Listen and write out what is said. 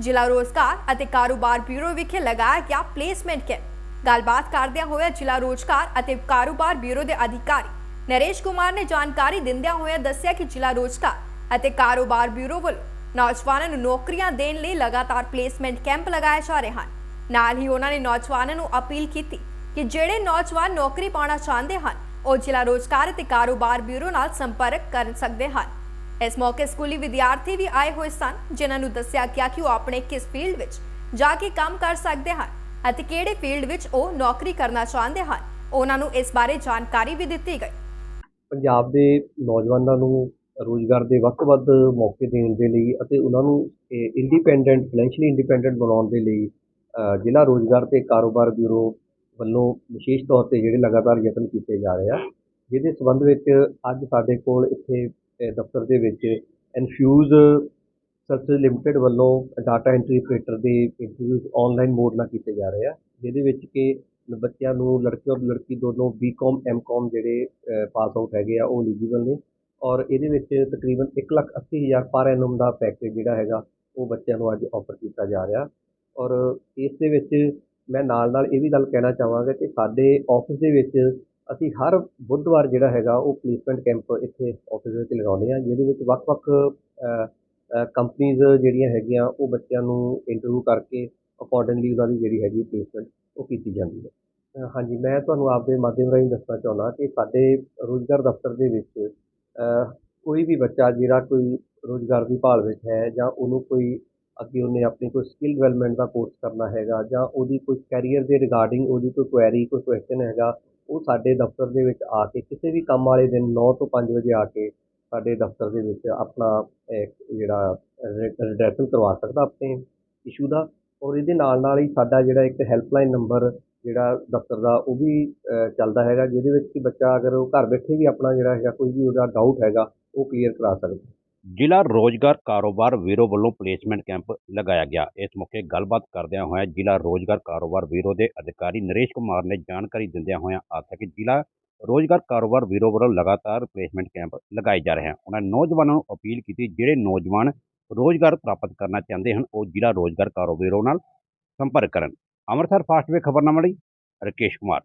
ਜ਼ਿਲ੍ਹਾ ਰੋਜ਼ਗਾਰ ਅਤੇ ਕਾਰੋਬਾਰ ਬਿਊਰੋ ਵਿਖੇ ਲਗਾਇਆ ਗਿਆ ਪਲੇਸਮੈਂਟ ਕੈਂਪ ਗੱਲਬਾਤ ਕਰਦਿਆਂ ਹੋਇਆ ਜ਼ਿਲ੍ਹਾ ਰੋਜ਼ਗਾਰ ਅਤੇ ਕਾਰੋਬਾਰ ਬਿਊਰੋ ਦੇ ਅਧਿਕਾਰੀ ਨਰੇਸ਼ ਕੁਮਾਰ ਨੇ ਜਾਣਕਾਰੀ ਦਿੰਦਿਆਂ ਹੋਇਆ ਦੱਸਿਆ ਕਿ ਜ਼ਿਲ੍ਹਾ ਰੋਜ਼ਗਾਰ ਅਤੇ ਕਾਰੋਬਾਰ ਬਿਊਰੋ ਵੱਲੋਂ ਨੌਜਵਾਨਾਂ ਨੂੰ ਨੌਕਰੀਆਂ ਦੇਣ ਲਈ ਲਗਾਤਾਰ ਪਲੇਸਮੈਂਟ ਕੈਂਪ ਲਗਾਏ ਜਾ ਰਹੇ ਹਨ। ਨਾਲ ਹੀ ਉਹਨਾਂ ਨੇ ਨੌਜਵਾਨਾਂ ਨੂੰ ਅਪੀਲ ਕੀਤੀ ਕਿ ਜਿਹੜੇ ਨੌਜਵਾਨ ਨੌਕਰੀ ਪਾਉਣਾ ਚਾਹੁੰਦੇ ਹਨ, ਉਹ ਜ਼ਿਲ੍ਹਾ ਰੋਜ਼ਗਾਰ ਅਤੇ ਕਾਰੋਬਾਰ ਬਿਊਰੋ ਨਾਲ ਸੰਪਰਕ ਕਰ ਸਕਦੇ ਹਨ। ਇਸ ਮੌਕੇ ਸਕੂਲੀ ਵਿਦਿਆਰਥੀ ਵੀ ਆਏ ਹੋਏ ਸਨ, ਜਿਨ੍ਹਾਂ ਨੂੰ ਦੱਸਿਆ ਗਿਆ ਕਿ ਉਹ ਆਪਣੇ ਕਿਸ ਫੀਲਡ ਵਿੱਚ ਜਾ ਕੇ ਕੰਮ ਕਰ ਸਕਦੇ ਹਨ ਅਤੇ ਕਿਹੜੇ ਫੀਲਡ ਵਿੱਚ ਉਹ ਨੌਕਰੀ ਕਰਨਾ ਚਾਹੁੰਦੇ ਹਨ। ਉਹਨਾਂ ਨੂੰ ਇਸ ਬਾਰੇ ਜਾਣਕਾਰੀ ਵੀ ਦਿੱਤੀ ਗਈ। ਪੰਜਾਬ ਦੇ ਨੌਜਵਾਨਾਂ ਨੂੰ ਰੋਜ਼ਗਾਰ ਦੇ ਵੱਧ ਵੱਧ ਮੌਕੇ ਦੇਣ ਦੇ ਲਈ ਅਤੇ ਉਹਨਾਂ ਨੂੰ ਇੰਡੀਪੈਂਡੈਂਟ ਫਾਈਨੈਂਸ਼ੀਅਲੀ ਇੰਡੀਪੈਂਡੈਂਟ ਬਣਾਉਣ ਦੇ ਲਈ ਜ਼ਿਲ੍ਹਾ ਰੋਜ਼ਗਾਰ ਤੇ ਕਾਰੋਬਾਰ ਬਿਊਰੋ ਵੱਲੋਂ ਵਿਸ਼ੇਸ਼ ਤੌਰ ਤੇ ਜਿਹੜੇ ਲਗਾਤਾਰ ਯਤਨ ਕੀਤੇ ਜਾ ਰਹੇ ਆ, ਜਿਹਦੇ ਸਬੰਧ ਵਿੱਚ ਅੱਜ ਸਾਡੇ ਕੋਲ ਇੱਥੇ ਦਫ਼ਤਰ ਦੇ ਵਿੱਚ ਇਨਫਿਊਜ਼ ਸਰਚ ਲਿਮਟਿਡ ਵੱਲੋਂ ਡਾਟਾ ਐਂਟਰੀ ਆਪਰੇਟਰ ਦੇ ਇੰਟਰਵਿਊਜ਼ ਆਨਲਾਈਨ ਮੋਡ ਨਾਲ ਕੀਤੇ ਜਾ ਰਹੇ ਆ, ਜਿਹਦੇ ਵਿੱਚ ਕਿ ਬੱਚਿਆਂ ਨੂੰ ਲੜਕੇ ਔਰ ਲੜਕੀ ਦੋਨੋਂ ਬੀਕਾਮ ਐਮਕਾਮ ਜਿਹੜੇ ਪਾਸ ਆਊਟ ਹੈਗੇ ਆ, ਉਹ ਐਲੀਜੀਬਲ ਨੇ। ਔਰ ਇਹਦੇ ਵਿੱਚ ਤਕਰੀਬਨ 180000 ਪਰ ਐਨਮ ਦਾ ਪੈਕੇਜ ਜਿਹੜਾ ਹੈਗਾ, ਉਹ ਬੱਚਿਆਂ ਨੂੰ ਅੱਜ ਆਫਰ ਕੀਤਾ ਜਾ ਰਿਹਾ। ਔਰ ਇਸ ਦੇ ਵਿੱਚ ਮੈਂ ਨਾਲ ਨਾਲ ਇਹ ਵੀ ਗੱਲ ਕਹਿਣਾ ਚਾਹਾਂਗਾ ਕਿ ਸਾਡੇ ਆਫਿਸ ਦੇ ਵਿੱਚ ਅਸੀਂ ਹਰ ਬੁੱਧਵਾਰ ਜਿਹੜਾ ਹੈਗਾ ਉਹ ਪਲੇਸਮੈਂਟ ਕੈਂਪ ਇੱਥੇ ਆਫਿਸ ਵਿੱਚ ਲਗਾਉਂਦੇ ਆ ਜਿਹਦੇ ਵਿੱਚ ਵੱਖ-ਵੱਖ ਕੰਪਨੀਆਂ ਜਿਹੜੀਆਂ ਹੈਗੀਆਂ ਉਹ ਬੱਚਿਆਂ ਨੂੰ ਇੰਟਰਵਿਊ ਕਰਕੇ ਅਕੋਰਡਿੰਗਲੀ ਉਹਨਾਂ ਦੀ ਜਿਹੜੀ ਹੈਗੀ ਪਲੇਸਮੈਂਟ ਉਹ ਕੀਤੀ ਜਾਂਦੀ ਹੈ। ਹਾਂਜੀ, ਮੈਂ ਤੁਹਾਨੂੰ ਆਪਦੇ ਮਾਧਿਅਮ ਰਾਹੀਂ ਦੱਸਣਾ ਚਾਹੁੰਦਾ ਕਿ ਸਾਡੇ ਰੋਜ਼ਗਾਰ ਦਫ਼ਤਰ ਦੇ ਵਿੱਚ ਕੋਈ ਵੀ ਬੱਚਾ ਜਿਹੜਾ ਕੋਈ ਰੋਜ਼ਗਾਰ ਦੀ ਭਾਲ ਵਿੱਚ ਹੈ ਜਾਂ ਉਹਨੂੰ ਕੋਈ ਅੱਗੇ ਉਹਨੇ ਆਪਣੀ ਕੋਈ ਸਕਿੱਲ ਡਿਵੈਲਪਮੈਂਟ ਦਾ ਕੋਰਸ ਕਰਨਾ ਹੈਗਾ ਜਾਂ ਉਹਦੀ ਕੋਈ ਕੈਰੀਅਰ ਦੇ ਰਿਗਾਰਡਿੰਗ ਉਹਦੀ ਕੋਈ ਕੁਐਰੀ ਕੋਈ ਕੁਐਸਚਨ ਹੈਗਾ ਉਹ ਸਾਡੇ ਦਫ਼ਤਰ ਦੇ ਵਿੱਚ ਆ ਕੇ ਕਿਸੇ ਵੀ ਕੰਮ ਵਾਲੇ ਦਿਨ ਨੌ ਤੋਂ ਪੰਜ ਵਜੇ ਆ ਕੇ ਸਾਡੇ ਦਫ਼ਤਰ ਦੇ ਵਿੱਚ ਆਪਣਾ ਜਿਹੜਾ ਰਿਡੈਕਸ਼ਨ ਕਰਵਾ ਸਕਦਾ ਆਪਣੇ ਇਸ਼ੂ ਦਾ ਔਰ ਇਹਦੇ ਨਾਲ ਨਾਲ ਹੀ ਸਾਡਾ ਜਿਹੜਾ ਇੱਕ ਹੈਲਪਲਾਈਨ ਨੰਬਰ ਜਿਹੜਾ ਦਫ਼ਤਰ ਦਾ ਉਹ ਵੀ ਚੱਲਦਾ ਹੈਗਾ ਜਿਹਦੇ ਵਿੱਚ ਕਿ ਬੱਚਾ ਅਗਰ ਉਹ ਘਰ ਬੈਠੇ ਵੀ ਆਪਣਾ ਜਿਹੜਾ ਹੈਗਾ ਕੋਈ ਵੀ ਉਹਦਾ ਡਾਊਟ ਹੈਗਾ ਉਹ ਕਲੀਅਰ ਕਰਾ ਸਕਦਾ। ਜ਼ਿਲ੍ਹਾ ਰੋਜ਼ਗਾਰ ਕਾਰੋਬਾਰ ਬਿਊਰੋ ਵੱਲੋਂ ਪਲੇਸਮੈਂਟ ਕੈਂਪ ਲਗਾਇਆ ਗਿਆ। ਇਸ ਮੌਕੇ ਗੱਲਬਾਤ ਕਰਦਿਆਂ ਹੋਇਆਂ ਜ਼ਿਲ੍ਹਾ ਰੋਜ਼ਗਾਰ ਕਾਰੋਬਾਰ ਬਿਊਰੋ ਦੇ ਅਧਿਕਾਰੀ ਨਰੇਸ਼ ਕੁਮਾਰ ਨੇ ਜਾਣਕਾਰੀ ਦਿੰਦਿਆਂ ਹੋਇਆਂ ਆਖਿਆ ਕਿ ਜ਼ਿਲ੍ਹਾ ਰੋਜ਼ਗਾਰ ਕਾਰੋਬਾਰ ਬਿਊਰੋ ਵੱਲੋਂ ਲਗਾਤਾਰ ਪਲੇਸਮੈਂਟ ਕੈਂਪ ਲਗਾਏ ਜਾ ਰਹੇ ਹਨ। ਉਹਨਾਂ ਨੌਜਵਾਨਾਂ ਨੂੰ ਅਪੀਲ ਕੀਤੀ ਜਿਹੜੇ ਨੌਜਵਾਨ ਰੋਜ਼ਗਾਰ ਪ੍ਰਾਪਤ ਕਰਨਾ ਚਾਹੁੰਦੇ ਹਨ, ਉਹ ਜ਼ਿਲ੍ਹਾ ਰੋਜ਼ਗਾਰ ਕਾਰੋਬਾਰ ਬਿਊਰੋ ਨਾਲ ਸੰਪਰਕ ਕਰਨ। ਅੰਮ੍ਰਿਤਸਰ ਫਾਸਟ ਵੇ ਖਬਰਨਾਮਾ ਲਈ ਰਕੇਸ਼ ਕੁਮਾਰ।